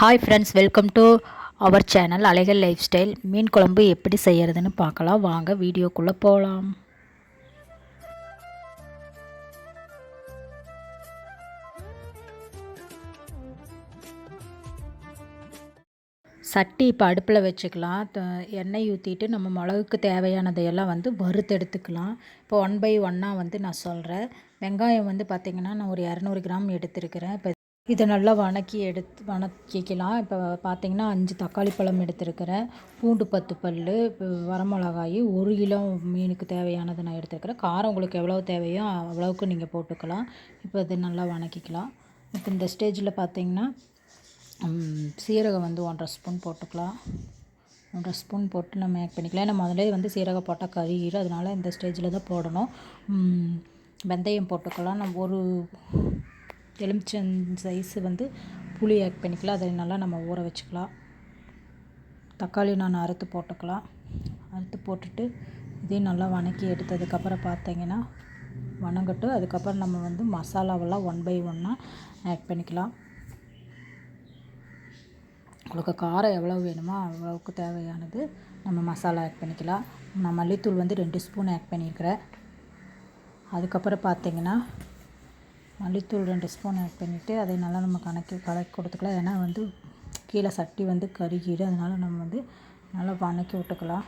Hi friends welcome to our channel Alaigal life style மீன் குழம்பு எப்படி செய்கிறதுன்னு பார்க்கலாம். வாங்க வீடியோக்குள்ளே போகலாம் சட்டி இப்போ அடுப்பில் வச்சுக்கலாம். எண்ணெய் ஊற்றிட்டு நம்ம மிளகுக்கு தேவையானதையெல்லாம் வந்து வறுத்தெடுத்துக்கலாம் இப்போ ஒன் பை ஒன்னாக வந்து நான் சொல்கிறேன் வெங்காயம் வந்து பார்த்திங்கன்னா நான் ஒரு இரநூறு கிராம் எடுத்திருக்கிறேன். இப்போ இதை நல்லா வணக்கி எடுத்து வணக்கிக்கலாம். இப்போ பார்த்தீங்கன்னா அஞ்சு தக்காளி பழம் எடுத்திருக்கிறேன். பூண்டு பத்து பல் இப்போ வரமிளகாய் ஒரு கிலோ மீனுக்கு தேவையானதை நான் எடுத்திருக்கிறேன். காரம் உங்களுக்கு எவ்வளோ தேவையோ அவ்வளோவுக்கு நீங்கள் போட்டுக்கலாம். இப்போ இது நல்லா வணக்கிக்கலாம். இப்போ இந்த ஸ்டேஜில் பார்த்தீங்கன்னா சீரகம் வந்து ஒன்றரை ஸ்பூன் போட்டுக்கலாம். ஒன்றரை ஸ்பூன் போட்டு நம்ம ஆட் பண்ணிக்கலாம். ஏன்னா முதலே வந்து சீரகம் போட்டால் கறியிரும் அதனால இந்த ஸ்டேஜில் தான் போடணும். வெந்தயம் போட்டுக்கலாம். நம்ம ஒரு எலுமிச்சம் சைஸு வந்து புளி ஆட் பண்ணிக்கலாம். அதை நல்லா நம்ம ஊற வச்சுக்கலாம். தக்காளி நான் அறுத்து போட்டுக்கலாம். அறுத்து போட்டுட்டு இதையும் நல்லா வணக்கி எடுத்ததுக்கப்புறம் பார்த்தீங்கன்னா வணங்கட்டு அதுக்கப்புறம் நம்ம வந்து மசாலாவெல்லாம் ஒன் பை ஒன்னாக ஆட் பண்ணிக்கலாம். உங்களுக்கு காரம் எவ்வளோ வேணுமோ அவ்வளோவுக்கு தேவையானது நம்ம மசாலா ஆட் பண்ணிக்கலாம். நான் மல்லித்தூள் வந்து ரெண்டு ஸ்பூன் ஆட் பண்ணியிருக்கிறேன். அதுக்கப்புறம் பார்த்தீங்கன்னா மல்லித்தூள் ரெண்டு ஸ்பூன் ஆட் பண்ணிவிட்டு அதை நல்லா நம்ம கணக்கி கலக்கி கொடுத்துக்கலாம். ஏன்னா வந்து கீழே சட்டி வந்து கருகிடு. அதனால் நம்ம வந்து நல்லா வணக்கி விட்டுக்கலாம்.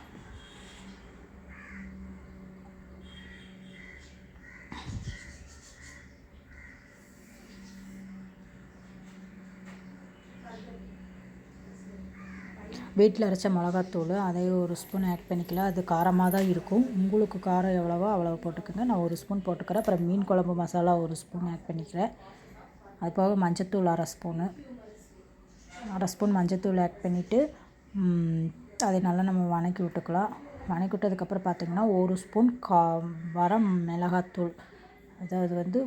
வீட்டில் அரைச்ச மிளகாத்தூள் அதை ஒரு ஸ்பூன் ஆட் பண்ணிக்கலாம். அது காரமாக தான் இருக்கும். உங்களுக்கு காரம் எவ்வளவோ அவ்வளோ போட்டுக்கோங்க. நான் ஒரு ஸ்பூன் போட்டுக்கிறேன். அப்புறம் மீன் குழம்பு மசாலா ஒரு ஸ்பூன் ஆட் பண்ணிக்கிறேன். அது போக மஞ்சத்தூள் அரை ஸ்பூனு அரை ஸ்பூன் மஞ்சத்தூள் ஆட் பண்ணிவிட்டு அதை நல்லா நம்ம வணக்கி விட்டுக்கலாம். வணக்கி விட்டதுக்கப்புறம் பார்த்திங்கன்னா ஒரு ஸ்பூன் கா வர மிளகாத்தூள். அதாவது வந்து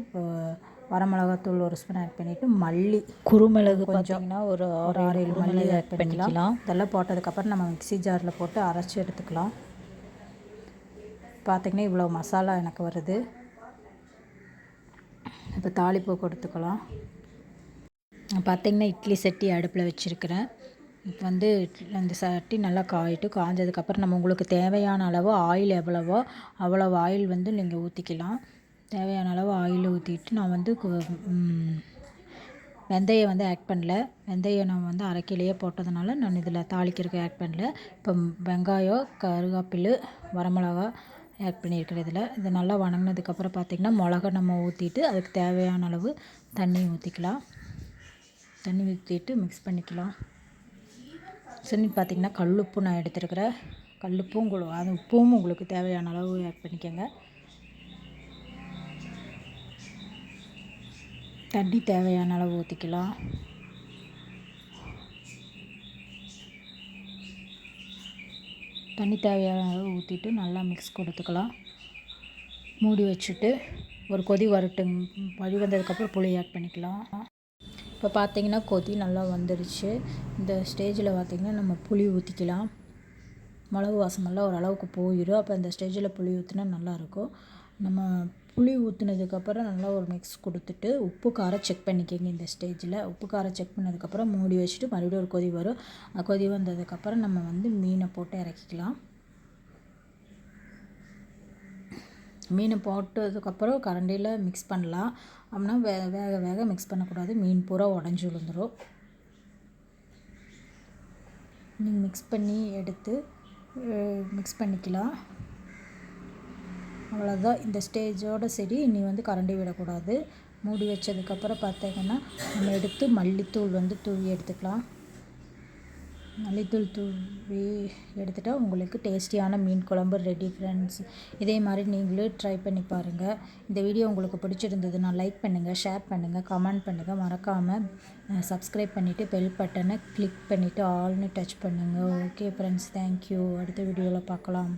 வரமிளகாத்தூள் ஒரு ஸ்பூன் ஆட் பண்ணிவிட்டு மல்லி குருமிளகு கொஞ்சம் பார்த்தீங்கன்னா ஒரு ஒரு ஆறு ஏழு மல்லி ஆட் பண்ணிக்கலாம். இதெல்லாம் போட்டதுக்கப்புறம் நம்ம மிக்ஸி ஜாரில் போட்டு அரைச்சி எடுத்துக்கலாம். பார்த்திங்கன்னா இவ்வளோ மசாலா எனக்கு வருது. இப்போ தாளிப்பு கொடுத்துக்கலாம். பார்த்திங்கன்னா இட்லி சட்டி அடுப்பில் வச்சுருக்கிறேன். இப்போ வந்து அந்த சட்டி நல்லா காயிட்டு காஞ்சதுக்கப்புறம் நம்ம உங்களுக்கு தேவையான அளவு ஆயில் எவ்வளவோ அவ்வளோ ஆயில் வந்து நீங்கள் ஊற்றிக்கலாம் தேவையான அளவு ஆயில் ஊற்றிட்டு நான் வந்து வெந்தயம் வந்து ஆட் பண்ணல. வெந்தயம் நான் வந்து அரை போட்டதுனால நான் இதில் தாளிக்கிறதுக்கு ஆட் பண்ணல. இப்போ வெங்காயம் கருவேப்பிலை வரமிளகா ஆட் பண்ணியிருக்கிறேன் இதில். இது நல்லா வணங்கினதுக்கப்புறம் பார்த்திங்கன்னா மிளகா நம்ம ஊற்றிட்டு அதுக்கு தேவையான அளவு தண்ணி ஊற்றிக்கலாம் தண்ணி ஊற்றிட்டு மிக்ஸ் பண்ணிக்கலாம். சரி பார்த்திங்கன்னா கல்லுப்பு நான் எடுத்துருக்கிறேன். கல்லுப்பும் உங்களுக்கு அது உப்பும் உங்களுக்கு தேவையான அளவு ஆட் பண்ணிக்கோங்க. தண்ணி தேவையான அளவு ஊற்றிக்கலாம் தண்ணி தேவையான அளவு ஊற்றிட்டு நல்லா மிக்ஸ் கொடுத்துக்கலாம். மூடி வச்சுட்டு ஒரு கொதி வரட்டும் வழி வந்ததுக்கப்புறம் புளி ஆட் பண்ணிக்கலாம். இப்போ பார்த்தீங்கன்னா கொதி நல்லா வந்துடுச்சு இந்த ஸ்டேஜில் பார்த்திங்கன்னா நம்ம புளி ஊற்றிக்கலாம் மிளகு வாசமெல்லாம் ஓரளவுக்கு போயிடும். அப்போ இந்த ஸ்டேஜில் புளி ஊற்றினா நல்லாயிருக்கும் நம்ம புளி ஊற்றுனதுக்கப்புறம் நல்லா ஒரு மிக்ஸ் கொடுத்துட்டு உப்பு காரம் செக் பண்ணிக்கோங்க இந்த ஸ்டேஜில் உப்பு காரம் செக் பண்ணதுக்கப்புறம் மூடி வச்சுட்டு மறுபடியும் ஒரு கொதி வரும். கொதி வந்ததுக்கப்புறம் நம்ம வந்து மீனை போட்டு இறக்கிக்கலாம். மீனை போட்டதுக்கப்புறம் கரண்டியில் மிக்ஸ் பண்ணலாம். அப்படின்னா வே வேக வேக மிக்ஸ் பண்ணக்கூடாது. மீன் பூரா உடஞ்சி விழுந்துடும் நீங்கள் மிக்ஸ் பண்ணி எடுத்து மிக்ஸ் பண்ணிக்கலாம். அவ்வளோதான் இந்த ஸ்டேஜோடு சரி இனி வந்து கரண்டி விடக்கூடாது. மூடி வச்சதுக்கப்புறம் பார்த்தீங்கன்னா நம்ம எடுத்து மல்லித்தூள் வந்து தூவி எடுத்துக்கலாம். மல்லித்தூள் தூவி எடுத்துட்டா உங்களுக்கு டேஸ்டியான மீன் குழம்பு ரெடி ஃப்ரெண்ட்ஸ் இதே மாதிரி நீங்களும் ட்ரை பண்ணி பாருங்கள் இந்த வீடியோ உங்களுக்கு பிடிச்சிருந்ததுன்னா லைக் பண்ணுங்கள் ஷேர் பண்ணுங்கள் கமெண்ட் பண்ணுங்கள் மறக்காமல் சப்ஸ்கிரைப் பண்ணிவிட்டு பெல் பட்டனை கிளிக் பண்ணிவிட்டு ஆல்னு டச் பண்ணுங்கள் ஓகே ஃப்ரெண்ட்ஸ் தேங்க்யூ அடுத்த வீடியோவில் பார்க்கலாம்.